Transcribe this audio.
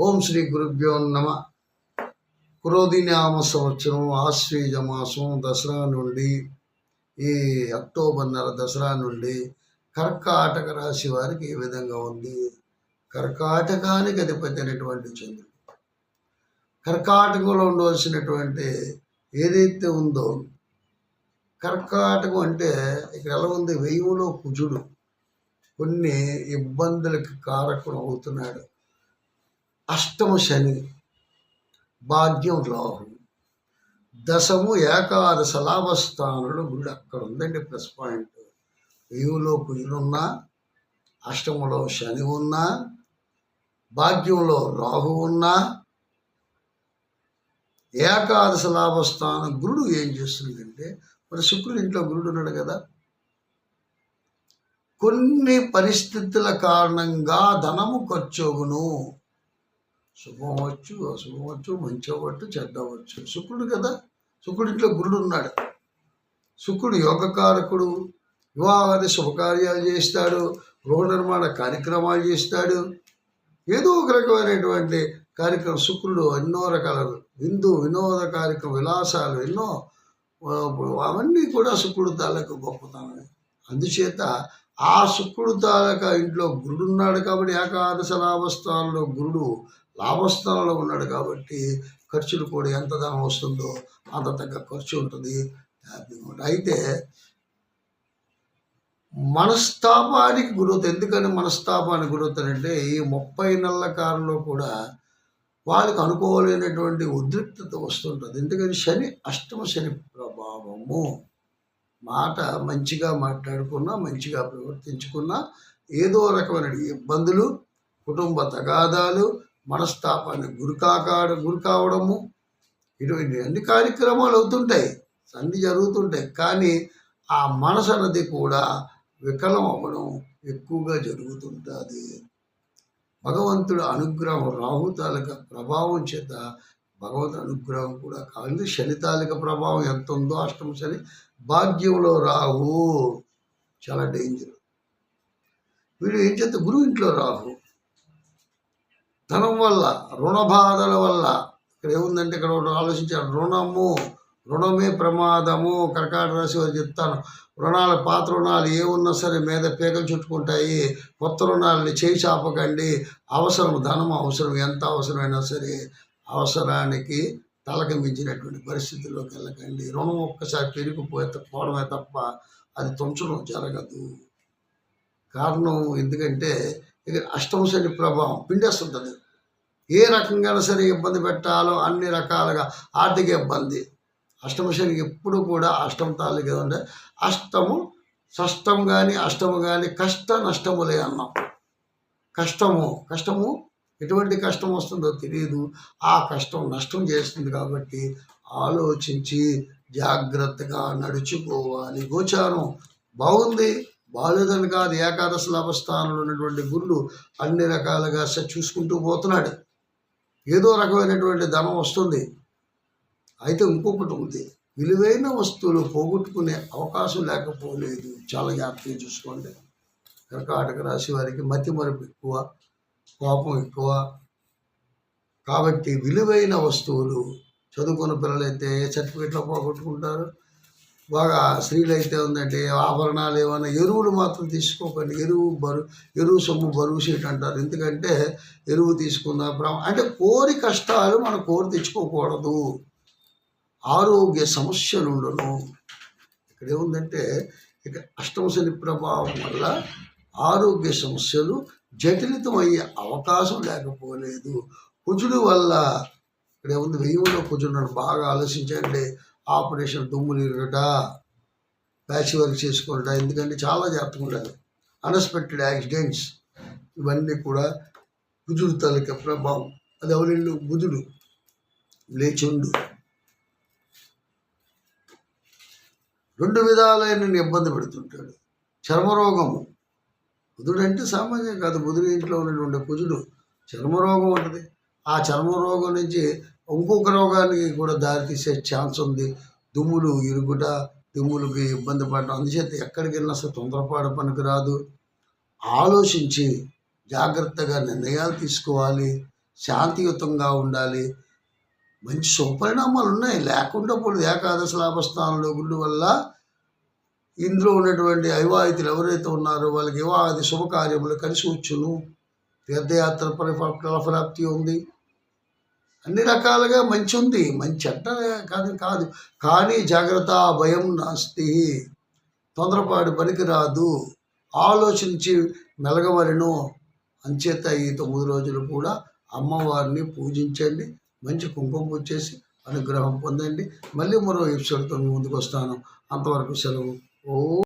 ఓం శ్రీ గురుభ్యో నమ. క్రోధినామ సంవత్సరం ఆశ్వేజ మాసం దసరా నుండి ఈ అక్టోబర్ నెల దసరా నుండి కర్కాటక రాశి వారికి ఏ విధంగా ఉంది. కర్కాటకానికి అధిపతి అయినటువంటి చంద్రుడు. కర్కాటకంలో ఉండవలసినటువంటి ఏదైతే ఉందో కర్కాటకం అంటే ఇక్కడ ఎలా ఉంది? వెయ్యిలో కుజుడు. కొన్ని ఇబ్బందులకు కారకుడు అవుతున్నాడు. అష్టమ శని భాగ్యం రాహు దశము ఏకాదశ లాభస్థానుడు గుడి అక్కడ ఉందండి ప్లస్ పాయింట్ వెయ్యిలో కుజులున్నా అష్టములో శని ఉన్నా భాగ్యంలో రాహు ఉన్నా ఏకాదశ లాభస్థానం గురుడు ఏం చేస్తుందంటే మరి శుక్రుడు ఇంట్లో గురుడు ఉన్నాడు కదా కొన్ని పరిస్థితుల కారణంగా ధనము ఖర్చవును శుభమవచ్చు అశుభమవచ్చు మంచి అవ్వచ్చు చెడ్డ అవ్వచ్చు శుక్రుడు కదా శుక్రుడు ఇంట్లో గురుడు ఉన్నాడు. శుక్రుడు యోగకారకుడు వివాహాది శుభకార్యాలు చేస్తాడు గృహ నిర్మాణ కార్యక్రమాలు చేస్తాడు. ఏదో ఒక రకమైనటువంటి కార్యక్రమం. శుక్రుడు ఎన్నో రకాల విందు వినోద కార్యక్రమ విలాసాలు ఎన్నో అవన్నీ కూడా శుక్రుడు తాలూకు గొప్పతనం అందుచేత ఆ శుక్రుడు తాలూకా ఇంట్లో గురుడు ఉన్నాడు కాబట్టి ఏకాదశ లాభస్థానంలో గురుడు లాభస్థానంలో ఉన్నాడు కాబట్టి ఖర్చులు కూడా ఎంత ధనం వస్తుందో అంత తగ్గ ఖర్చు ఉంటుంది. అయితే మనస్తాపానికి గురవుతుంది ఎందుకని మనస్తాపానికి గురవుతారంటే ఈ ముప్పై నెలల కాలంలో కూడా వాళ్ళకి అనుకోలేనటువంటి ఉద్రిక్తత వస్తుంటుంది. ఎందుకని శని అష్టమ శని ప్రభావము. మాట మంచిగా మాట్లాడుకున్నా మంచిగా ప్రవర్తించుకున్నా ఏదో రకమైన ఇబ్బందులు కుటుంబ తగాదాలు మనస్తాపానికి గురికాకాడ గురి కావడము. ఇటువంటి అన్ని కార్యక్రమాలు అవుతుంటాయి అన్ని జరుగుతుంటాయి. కానీ ఆ మనసు అన్నది కూడా వికలం అవ్వడం ఎక్కువగా జరుగుతుంటుంది. భగవంతుడు అనుగ్రహం రాహుతాలిక ప్రభావం చేత భగవంతుడి అనుగ్రహం కూడా కావాలి. శని ప్రభావం ఎంత ఉందో అష్టమ శని భాగ్యంలో రాహు చాలా డేంజర్. వీడు ఏం చేస్తే గురువు ఇంట్లో రాహు. ధనం వల్ల రుణ బాధల వల్ల. ఇక్కడ ఏముందంటే ఇక్కడ ఒకటి ఆలోచించారు రుణము రుణమే ప్రమాదము. కర్కాట రాశి వారు చెప్తాను. రుణాల పాత రుణాలు ఏమున్నా సరే మీద పేకలు చుట్టుకుంటాయి. కొత్త రుణాలని చేయి చాపకండి. అవసరం ధనం అవసరం ఎంత అవసరమైనా సరే అవసరానికి తలక మించినటువంటి పరిస్థితుల్లోకి వెళ్ళకండి. రుణం ఒక్కసారి పెరిగిపోతే పోవడమే తప్ప అది తుంచడం జరగదు. కారణం ఎందుకంటే ఇది అష్టమ శని ప్రభావం పిండేస్తుంటుంది. ఏ రకంగా సరే ఇబ్బంది పెట్టాలో అన్ని రకాలుగా ఆర్థిక ఇబ్బంది. అష్టమ శని ఎప్పుడు కూడా అష్టమ తాలూకా ఉండే. అష్టము షష్టం కానీ అష్టము కానీ కష్ట నష్టములే అన్నాం. కష్టము కష్టము ఎటువంటి కష్టం వస్తుందో తెలియదు ఆ కష్టం నష్టం చేస్తుంది కాబట్టి ఆలోచించి జాగ్రత్తగా నడుచుకోవాలి. గోచారం బాగుంది. బాలేదని కాదు ఏకాదశ లాభస్థానంలో ఉన్నటువంటి గురుడు అన్ని రకాలుగా స- చూసుకుంటూ పోతున్నాడు. ఏదో రకమైనటువంటి ధనం వస్తుంది. అయితే ఇంకొకటి ఉంది. విలువైన వస్తువులు పోగొట్టుకునే అవకాశం లేకపోలేదు. చాలా జాగ్రత్తగా చూసుకోండి. కర్కాటక రాశి వారికి మతి మరపు ఎక్కువ కోపం ఎక్కువ. కాబట్టి విలువైన వస్తువులు చదువుకున్న పిల్లలైతే సర్టిఫికెట్లో పోగొట్టుకుంటారు. బాగా స్త్రీలు అయితే ఉందంటే ఆభరణాలు ఏమైనా ఎరువులు మాత్రం తీసుకోకండి. ఎరువు బరువు ఎరువు సొమ్ము బరువు సీట్ అంటారు. ఎందుకంటే ఎరువు తీసుకున్న అంటే కోరి కష్టాలు మనం కోరి తెచ్చుకోకూడదు. ఆరోగ్య సమస్యలు ఉండను ఇక్కడ ఏముందంటే ఇక అష్టమ శని ప్రభావం వల్ల ఆరోగ్య సమస్యలు జటిలితమయ్యే అవకాశం లేకపోలేదు. కుజుడు వల్ల ఇక్కడ ఏముంది వెయ్యిలో కుజుడు బాగా ఆలోచించండి ఆపరేషన్ దుమ్ములు ఇరగట ప్యాచ్ వర్క్ చేసుకుంటా ఎందుకంటే చాలా జాగ్రత్తగా ఉండాలి. అన్ఎక్స్పెక్టెడ్ యాక్సిడెంట్స్ ఇవన్నీ కూడా బుధుడు తాలూకా ప్రభావం. అది ఎవరిల్లు? బుధుడు. లేచుండు. రెండు విధాలైన ఇబ్బంది పెడుతుంటాడు. చర్మరోగము. బుధుడు అంటే సామాన్యం కాదు. బుధుడు ఇంట్లో ఉన్నటువంటి బుధుడు చర్మరోగం ఉంటుంది. ఆ చర్మరోగం నుంచి ఇంకొక రోగానికి కూడా దారితీసే ఛాన్స్ ఉంది. దుమ్ములు ఇరుగుట దుమ్ములకి ఇబ్బంది పడడం అందుచేత ఎక్కడికి వెళ్ళినా అసలు తొందరపాటు పనికి రాదు. ఆలోచించి జాగ్రత్తగా నిర్ణయాలు తీసుకోవాలి. శాంతియుతంగా ఉండాలి. మంచి సుపరిణామాలు ఉన్నాయి. లేకుండా పోలేదు. ఏకాదశ లాభస్థానంలో గుండు వల్ల ఇందులో ఉన్నటువంటి అవివాహితులు ఎవరైతే ఉన్నారో వాళ్ళకి వివాహాది శుభకార్యములు కలిసి వచ్చును. తీర్థయాత్ర పరిఫ- ఉంది. అన్ని రకాలుగా మంచి ఉంది మంచి అంట కాదు కాదు. కానీ జాగ్రత్త భయం నాస్తి. తొందరపాటు పనికిరాదు. ఆలోచించి మెలగవలను అంచేత ఈ తొమ్మిది రోజులు కూడా అమ్మవారిని పూజించండి. మంచి కుంకుమ వచ్చేసి అనుగ్రహం పొందండి. మళ్ళీ మరో ఎపిసోడ్తో మీ ముందుకు వస్తాను. అంతవరకు సెలవు. ఓ